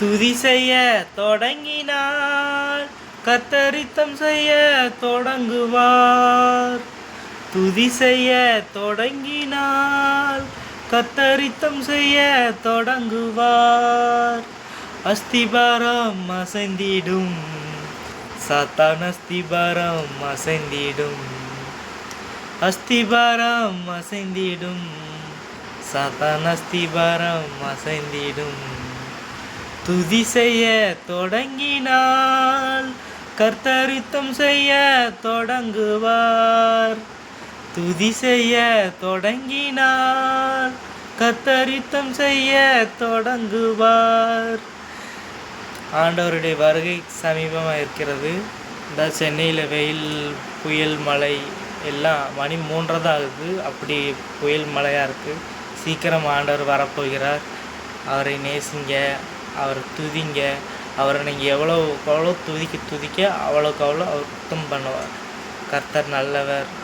துதி செய்ய தொடங்கினார். கத்தரித்தம் செய்ய தொடங்குவார். துதி செய்ய தொடங்கினால் கத்தரித்தம் செய்ய தொடங்குவார். அஸ்திபாரம் அசைந்திடும். சாத்தான் அஸ்திபாரம் அசைந்திடும். அஸ்திபாரம் அசைந்திடும். சாத்தான் அஸ்திபாரம் அசைந்திடும். துதி செய்ய தொடங்கினால் கர்த்தரித்தம் செய்ய தொடங்குவார். துதி செய்ய தொடங்கினால் கத்தரித்தம் செய்ய தொடங்குவார். ஆண்டவருடைய வருகை சமீபமாக இருக்கிறது. இந்த சென்னையில் வெயில் புயல் மழை எல்லாம் மணி மூன்றதாகுது ஆகுது. அப்படி புயல் மழையாக இருக்குது சீக்கிரம் ஆண்டவர் வரப்போகிறார். அவரை நேசிங்க. அவரை துதிங்க. அவரை நீங்கள் எவ்வளோ எவ்வளோ துதிக்க துதிக்க அவ்வளோக்கு அவ்வளோ அவர் சுத்தம் பண்ணுவார். கர்த்தர் நல்லவர்.